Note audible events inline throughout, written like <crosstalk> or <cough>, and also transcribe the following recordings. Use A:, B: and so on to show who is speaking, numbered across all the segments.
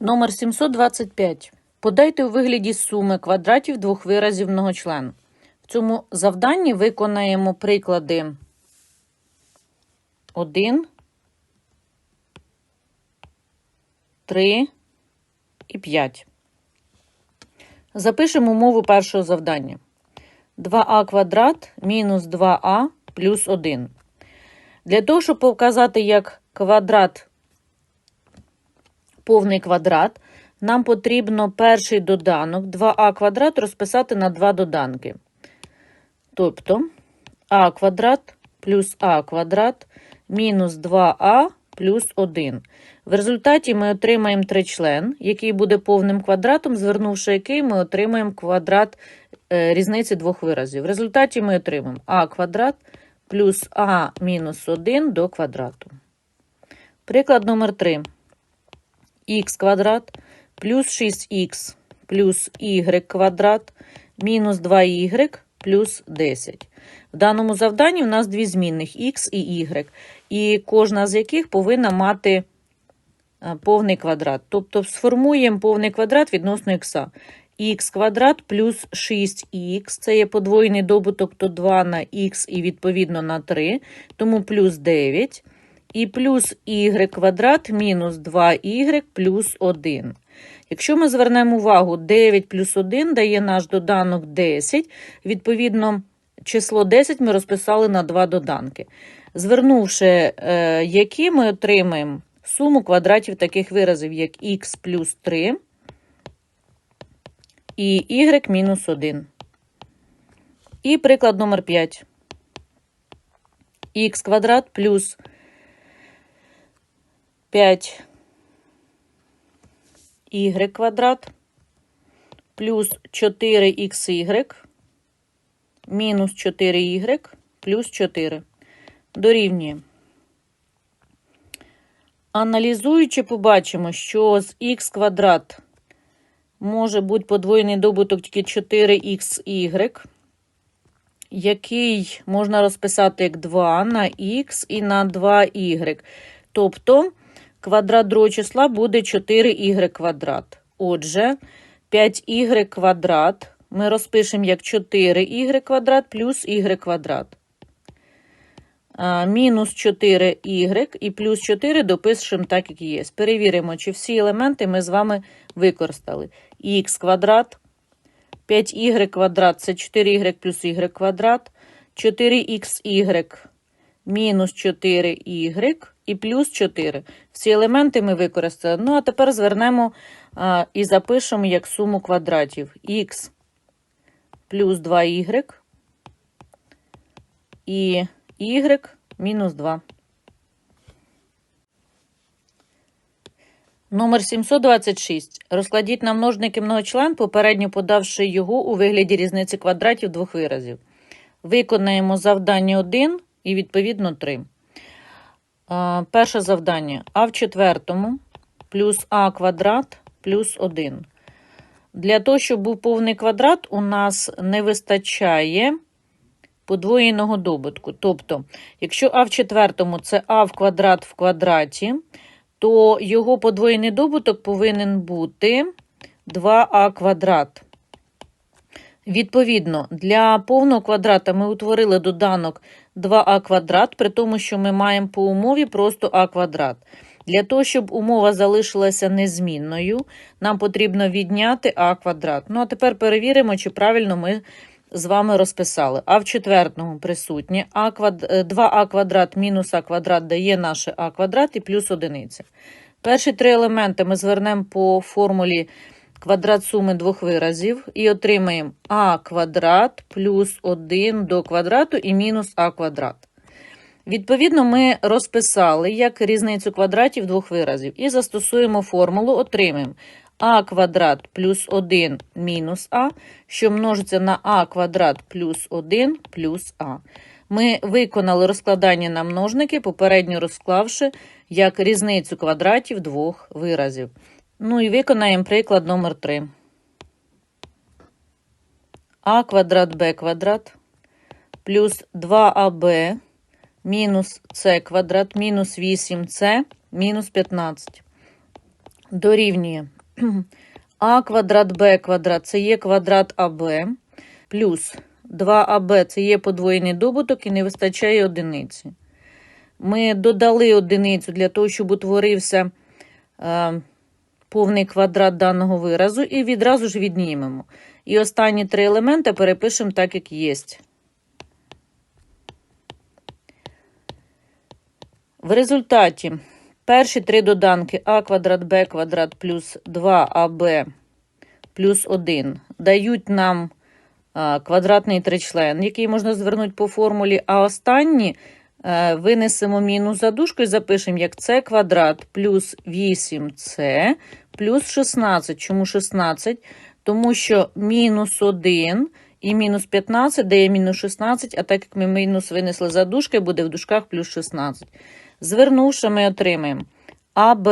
A: Номер 725. Подайте у вигляді суми квадратів двох виразів многочлен. В цьому завданні виконаємо приклади 1, 3 і 5. Запишемо умову першого завдання. 2а квадрат мінус 2а плюс 1. Для того, щоб показати, як квадрат повний квадрат, нам потрібно перший доданок 2а квадрат розписати на два доданки. Тобто а квадрат плюс а квадрат мінус 2а плюс 1. В результаті ми отримаємо тричлен, який буде повним квадратом, звернувши який ми отримаємо квадрат е, різниці двох виразів. В результаті ми отримаємо а квадрат плюс а мінус 1 до квадрату. Приклад номер 3 х квадрат плюс 6х плюс y квадрат мінус 2y плюс 10. В даному завданні в нас дві змінних х і y, і кожна з яких повинна мати е, повний квадрат. Тобто сформуємо повний квадрат відносно х. х квадрат плюс 6х, це є подвоєний добуток, то 2 на х і відповідно на 3, тому плюс 9 і плюс y квадрат мінус 2y плюс 1. Якщо ми звернемо увагу, 9 плюс 1 дає наш доданок 10, відповідно, число 10 ми розписали на два доданки. Звернувши е, які, ми отримаємо суму квадратів таких виразів, як х плюс 3 і y мінус 1. І приклад номер 5. х квадрат плюс 5 y квадрат плюс 4xy мінус 4y плюс 4 дорівнює. Аналізуючи, побачимо, що з х квадрат може бути подвоєний добуток тільки 4xy, який можна розписати як 2 на х і на 2y. Тобто квадрат другого числа буде 4y квадрат. Отже, 5y квадрат ми розпишемо як 4y квадрат плюс y квадрат. Мінус 4y і плюс 4 допишемо так, як є. Перевіримо, чи всі елементи ми з вами використали. х квадрат, 5y квадрат це 4y плюс y квадрат, 4xy мінус 4y і плюс 4. Всі елементи ми використали. Ну, а тепер звернемо а, і запишемо як суму квадратів. х плюс 2y і y мінус 2. Номер 726. Розкладіть на множники многочлен, попередньо подавши його у вигляді різниці квадратів двох виразів. Виконаємо завдання 1 і, відповідно, 3. Перше завдання. А в четвертому плюс а квадрат плюс 1. Для того, щоб був повний квадрат, у нас не вистачає подвоєного добутку. Тобто, якщо а в четвертому це а в квадрат в квадраті, то його подвоєний добуток повинен бути 2а квадрат. Відповідно, для повного квадрата ми утворили доданок 2а квадрат, при тому, що ми маємо по умові просто а квадрат. Для того, щоб умова залишилася незмінною, нам потрібно відняти а квадрат. Ну, а тепер перевіримо, чи правильно ми з вами розписали. А в четвертому присутнє а квад... 2а квадрат мінус а квадрат дає наше а квадрат і плюс одиниця. Перші три елементи ми звернемо по формулі квадрат суми двох виразів і отримаємо а квадрат плюс 1 до квадрату і мінус а квадрат. Відповідно, ми розписали як різницю квадратів двох виразів і застосуємо формулу, отримаємо а квадрат плюс 1 мінус а, що множиться на а квадрат плюс 1 плюс а. Ми виконали розкладання на множники, попередньо розклавши як різницю квадратів двох виразів. Ну і виконаємо приклад номер 3. а квадрат б квадрат плюс 2аб мінус с квадрат мінус 8с мінус 15. дорівнює <clears throat> а квадрат Б квадрат це є квадрат АБ, плюс 2АБ це є подвоєний добуток і не вистачає одиниці. Ми додали одиницю для того, щоб утворився е, повний квадрат даного виразу, і відразу ж віднімемо. І останні три елементи перепишемо так, як є. В результаті перші три доданки а квадрат Б квадрат плюс 2АБ плюс 1 дають нам квадратний тричлен, який можна звернути по формулі, а останні винесемо мінус за дужку і запишемо як c квадрат плюс 8c плюс 16. Чому 16? Тому що мінус 1 і мінус 15 дає мінус 16, а так як ми мінус винесли за дужки, буде в дужках плюс 16. Звернувши, ми отримаємо АБ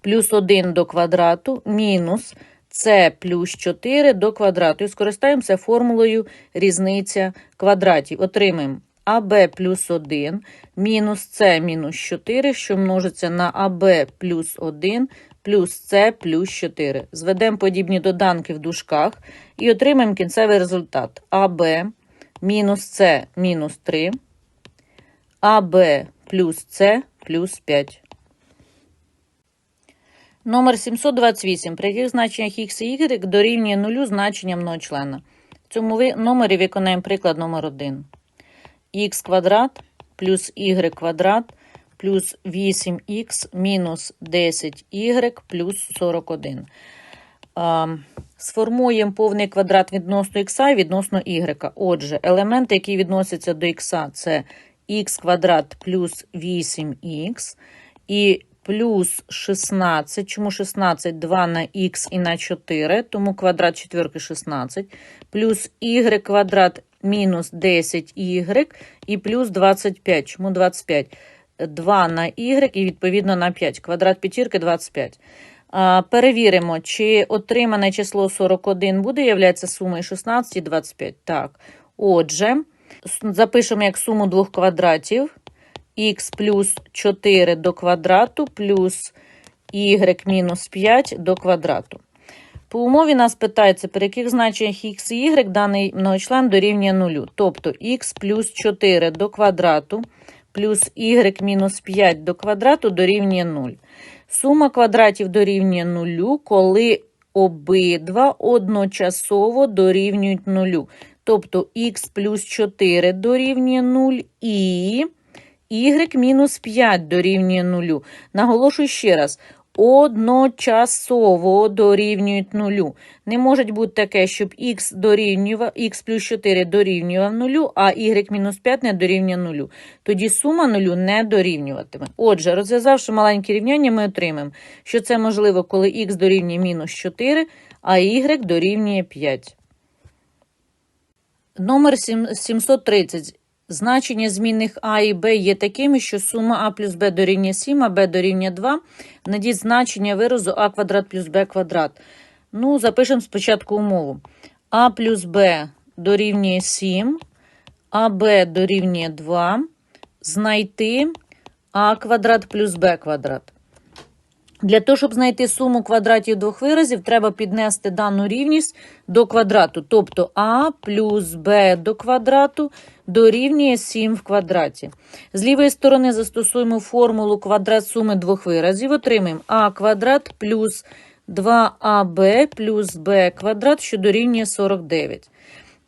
A: плюс 1 до квадрату мінус С плюс 4 до квадрату. І скористаємося формулою різниця квадратів. Отримаємо АБ плюс 1 мінус С мінус 4, що множиться на АБ плюс 1 плюс С плюс 4. Зведемо подібні доданки в дужках і отримаємо кінцевий результат. АБ мінус С мінус 3, АБ плюс С плюс 5. Номер 728. При яких значеннях х і y дорівнює нулю значення многочлена. В цьому номері виконаємо приклад номер 1. Х квадрат плюс y квадрат плюс 8х мінус 10y плюс 41. Сформуємо повний квадрат відносно х і відносно y. Отже, елементи, які відносяться до х, це х квадрат плюс 8х і плюс 16. Чому 16? 2 на х і на 4, тому квадрат четвірки 16. Плюс y квадрат мінус 10y і плюс 25. Чому 25? 2 на y і відповідно на 5. Квадрат п'ятірки 25. Перевіримо, чи отримане число 41 буде являється сумою 16 і 25. Так. Отже, запишемо як суму двох квадратів х плюс 4 до квадрату плюс y мінус 5 до квадрату. По умові нас питається, при яких значеннях х і y даний многочлен дорівнює нулю. Тобто х плюс 4 до квадрату плюс y мінус 5 до квадрату дорівнює 0. Сума квадратів дорівнює нулю, коли обидва одночасово дорівнюють нулю. Тобто х плюс 4 дорівнює 0 і y мінус 5 дорівнює 0. Наголошую ще раз. Одночасово дорівнюють нулю. Не може бути таке, щоб х дорівнював, х плюс 4 дорівнював нулю, а y мінус 5 не дорівнює нулю. Тоді сума нулю не дорівнюватиме. Отже, розв'язавши маленькі рівняння, ми отримаємо, що це можливо, коли х дорівнює мінус 4, а y дорівнює 5. Номер 730. Значення змінних а і б є такими, що сума а плюс б дорівнює 7, а б дорівнює 2. Надіть значення виразу а квадрат плюс б квадрат. Ну, запишемо спочатку умову. а плюс б дорівнює 7, а б дорівнює 2. Знайти а квадрат плюс б квадрат. Для того, щоб знайти суму квадратів двох виразів, треба піднести дану рівність до квадрату. Тобто а плюс b до квадрату дорівнює 7 в квадраті. З лівої сторони застосуємо формулу квадрат суми двох виразів. Отримаємо а квадрат плюс 2аб плюс b квадрат, що дорівнює 49.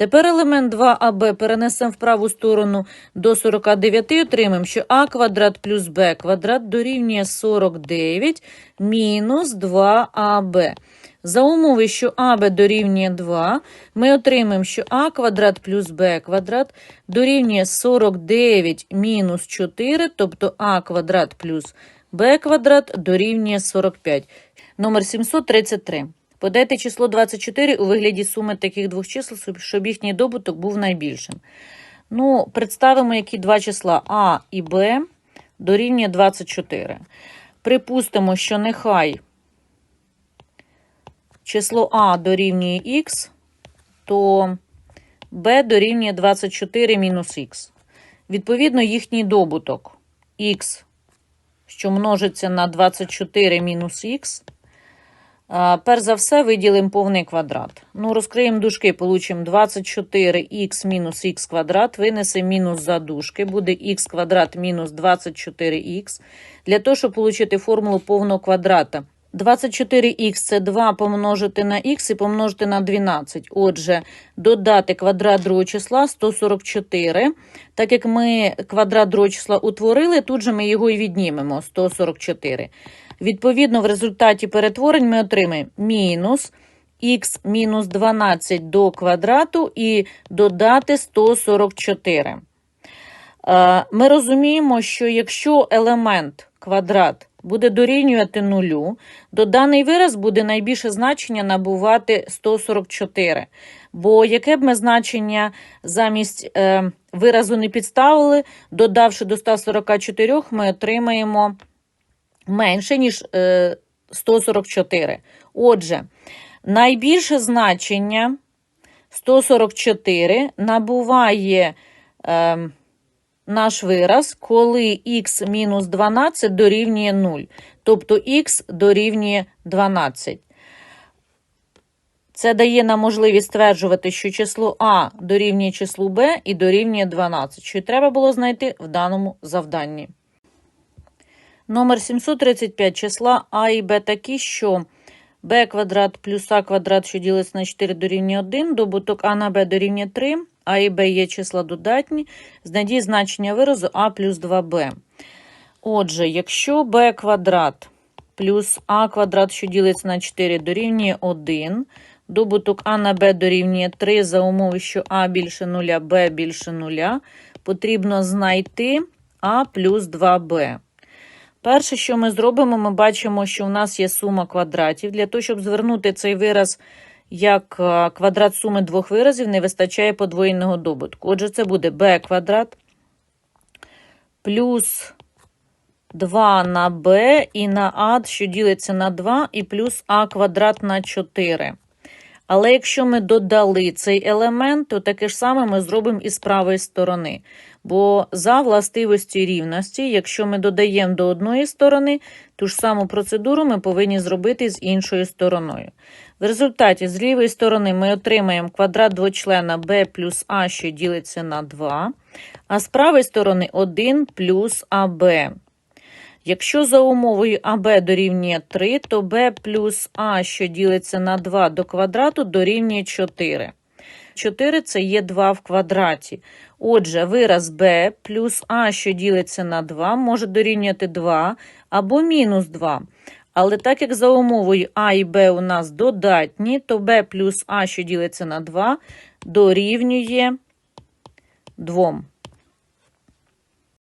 A: Тепер елемент 2аб перенесемо в праву сторону до 49 і отримаємо, що а квадрат плюс b квадрат дорівнює 49 мінус 2аб. За умови, що АБ дорівнює 2, ми отримаємо, що а квадрат плюс b квадрат дорівнює 49 мінус 4, тобто а квадрат плюс b квадрат дорівнює 45. Номер 733. Подайте число 24 у вигляді суми таких двох чисел, щоб їхній добуток був найбільшим. Ну, представимо, які два числа А і Б дорівнює 24. Припустимо, що нехай число А дорівнює Х, то Б дорівнює 24 мінус Х. Відповідно, їхній добуток Х, що множиться на 24 мінус х. Перш за все, виділимо повний квадрат. Ну, розкриємо дужки, получимо 24х мінус х квадрат, винесемо мінус за дужки, буде х квадрат мінус 24х. Для того, щоб отримати формулу повного квадрата. 24х це 2 помножити на х і помножити на 12. Отже, додати квадрат другого числа 144. Так як ми квадрат другого числа утворили, тут же ми його і віднімемо 144. Відповідно, в результаті перетворень ми отримаємо мінус х мінус 12 до квадрату і додати 144. Е, Ми розуміємо, що якщо елемент квадрат буде дорівнювати нулю, то даний вираз буде найбільше значення набувати 144. Бо яке б ми значення замість е, виразу не підставили, додавши до 144, ми отримаємо менше, ніж е, 144. Отже, найбільше значення 144 набуває е, наш вираз, коли х мінус 12 дорівнює 0. Тобто х дорівнює 12. Це дає нам можливість стверджувати, що число А дорівнює числу Б і дорівнює 12, що треба було знайти в даному завданні. Номер 735 числа А і Б такі, що b квадрат плюс А квадрат, що ділиться на 4 дорівнює 1, добуток А на Б дорівнює 3, А і Б є числа додатні, знайдіть значення виразу А плюс 2Б. Отже, якщо b квадрат плюс А квадрат, що ділиться на 4 дорівнює 1, добуток А на Б дорівнює 3 за умови, що А більше 0, Б більше 0, потрібно знайти А плюс 2Б. Перше, що ми зробимо, ми бачимо, що у нас є сума квадратів. Для того, щоб звернути цей вираз як е, квадрат суми двох виразів, не вистачає подвоєного добутку. Отже, це буде b квадрат плюс 2 на b і на а, що ділиться на 2, і плюс а квадрат на 4. Але якщо ми додали цей елемент, то таке ж саме ми зробимо і з правої сторони. Бо за властивості рівності, якщо ми додаємо до одної сторони, ту ж саму процедуру ми повинні зробити з іншою стороною. В результаті з лівої сторони ми отримаємо квадрат двочлена b плюс а, що ділиться на 2, а з правої сторони 1 плюс аб. Якщо за умовою АБ дорівнює 3, то b плюс А, що ділиться на 2 до квадрату, дорівнює 4. 4 це є 2 в квадраті. Отже, вираз b плюс А, що ділиться на 2, може дорівнювати 2 або мінус 2. Але так як за умовою А і Б у нас додатні, то b плюс А, що ділиться на 2, дорівнює 2.